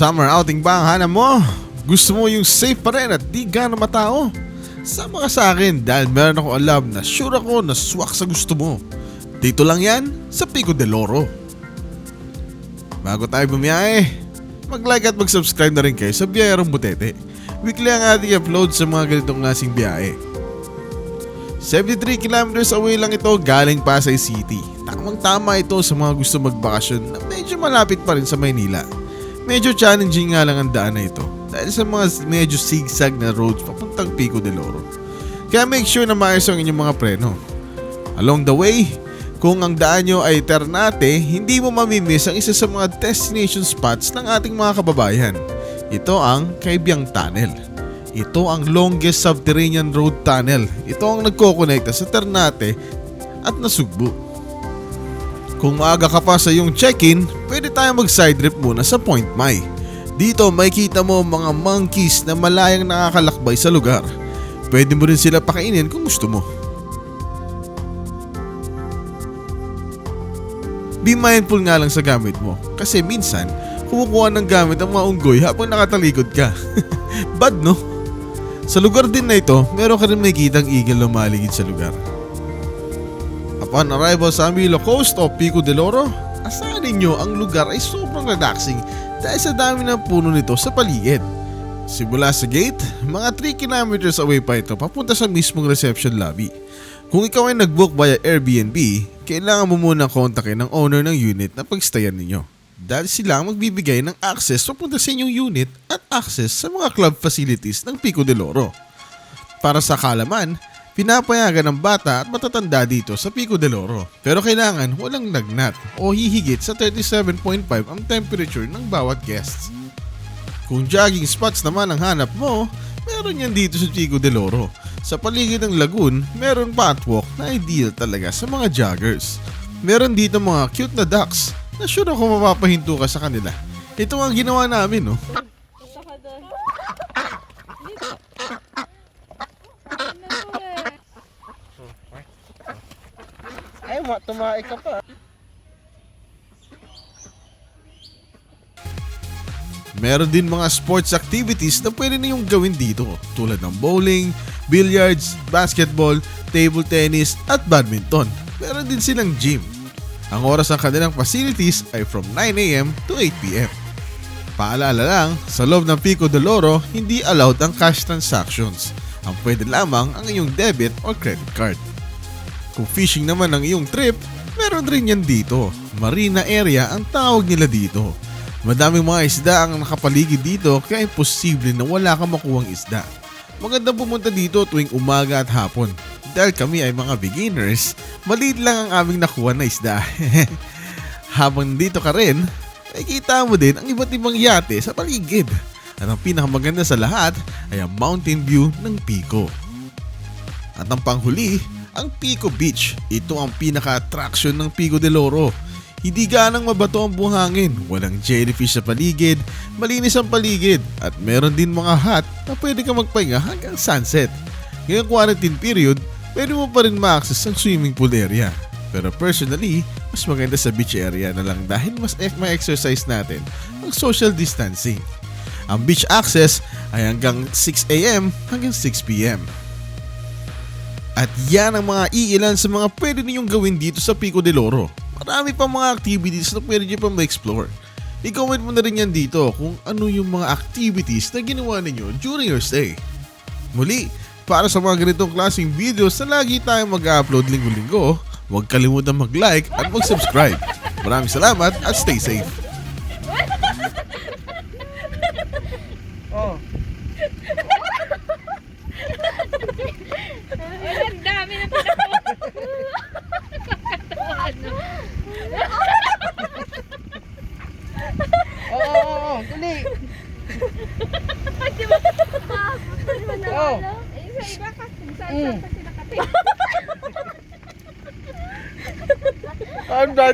Summer outing ba ang hanap mo? Gusto mo yung safe pa rin at di gano'ng matao? Sama ka sa akin dahil meron ako alam na sure ako na swak sa gusto mo. Dito lang yan sa Pico de Loro. Bago tayo bumiyahe, mag-like at mag-subscribe na rin kayo sa Biyayarong Butete. Weekly ang ating upload sa mga ganitong klaseng biyahe. 73 kilometers away lang ito galing Pasay City. Tamang tama ito sa mga gusto magbakasyon na medyo malapit pa rin sa Maynila. Medyo challenging nga lang ang daan na ito dahil sa mga medyo zigzag na roads papuntang Pico de Loro. Kaya make sure na maayos ang inyong mga preno. Along the way, kung ang daan nyo ay Ternate, hindi mo mamimiss ang isa sa mga destination spots ng ating mga kababayan. Ito ang Kaibiyang Tunnel. Ito ang longest subterranean road tunnel. Ito ang nagkokonekta sa Ternate at Nasugbu. Kung maaga ka pa sa iyong check-in, pwede tayo mag-side trip muna sa Point Mai. Dito makikita mo mga monkeys na malayang nakakalakbay sa lugar. Pwede mo rin sila pakainin kung gusto mo. Be mindful nga lang sa gamit mo kasi minsan kumukuha ng gamit ang mga unggoy habang nakatalikod ka. Bad no? Sa lugar din na ito, meron ka rin makikitang eagle lumaligid sa lugar. Upon arrival sa Amilo Coast o Pico de Loro, asahan ninyo ang lugar ay sobrang relaxing dahil sa dami ng puno nito sa paligid. Simula sa gate, mga 3 kilometers away pa ito papunta sa mismong reception lobby. Kung ikaw ay nag-book via Airbnb, kailangan mo muna kontakin ng owner ng unit na pagstayan ninyo. Dahil sila ang magbibigay ng access papunta sa inyong unit at access sa mga club facilities ng Pico de Loro. Para sa kalaman, pinapayagan ng bata at matatanda dito sa Pico de Loro. Pero kailangan walang lagnat o hihigit sa 37.5 ang temperature ng bawat guests. Kung jogging spots naman ang hanap mo, meron yan dito sa Pico de Loro. Sa paligid ng lagoon, meron pathwalk na ideal talaga sa mga joggers. Meron dito mga cute na ducks na sure ako mapapahinto ka sa kanila. Ito ang ginawa namin, no? Punta ka doon. Dito. Ano to eh? Ay, ma, tumae ka pa. Meron din mga sports activities na pwede niyong gawin dito tulad ng bowling, billiards, basketball, table tennis at badminton. Meron din silang gym. Ang oras ng kanilang facilities ay from 9am to 8pm. Paalala lang, sa loob ng Pico de Loro, hindi allowed ang cash transactions. Ang pwede lamang ang iyong debit or credit card. Kung fishing naman ang iyong trip, meron rin yan dito. Marina area ang tawag nila dito. Madaming mga isda ang nakapaligid dito kaya imposible na wala kang makuhang isda. Magandang pumunta dito tuwing umaga at hapon. Dahil kami ay mga beginners, maliit lang ang aming nakuha na isda. Habang dito ka rin, nakikita mo din ang iba't ibang yate sa paligid. At ang pinakamaganda sa lahat ay ang mountain view ng Pico. At ang panghuli, ang Pico Beach. Ito ang pinaka-attraction ng Pico de Loro. Hindi ganang mabato ang buhangin, walang jellyfish sa paligid, malinis ang paligid, at meron din mga hut na pwede ka magpahinga hanggang sunset. Ngayong quarantine period, pwede mo pa rin ma-access ang swimming pool area. Pero personally, mas maganda sa beach area na lang dahil mas e- ma-exercise natin ang social distancing. Ang beach access ay hanggang 6am hanggang 6pm. At yan ang mga iilan sa mga pwede ninyong gawin dito sa Pico de Loro. Marami pa mga activities na pwede nyo pa ma-explore. I-comment mo na rin yan dito kung ano yung mga activities na ginawa ninyo during your stay. Muli, para sa mga ganitong klaseng videos na lagi tayong mag-upload linggo-linggo, huwag kalimutan mag-like at mag-subscribe. Maraming salamat at stay safe. Oh. Ay, ang dami na pinakawa. Ano? Oo, oo, oo. Dali. Di ba? Mo na Oh. ano? Eh, sa iba ka, kung saan Mm. saan pa sila kating. I'm done.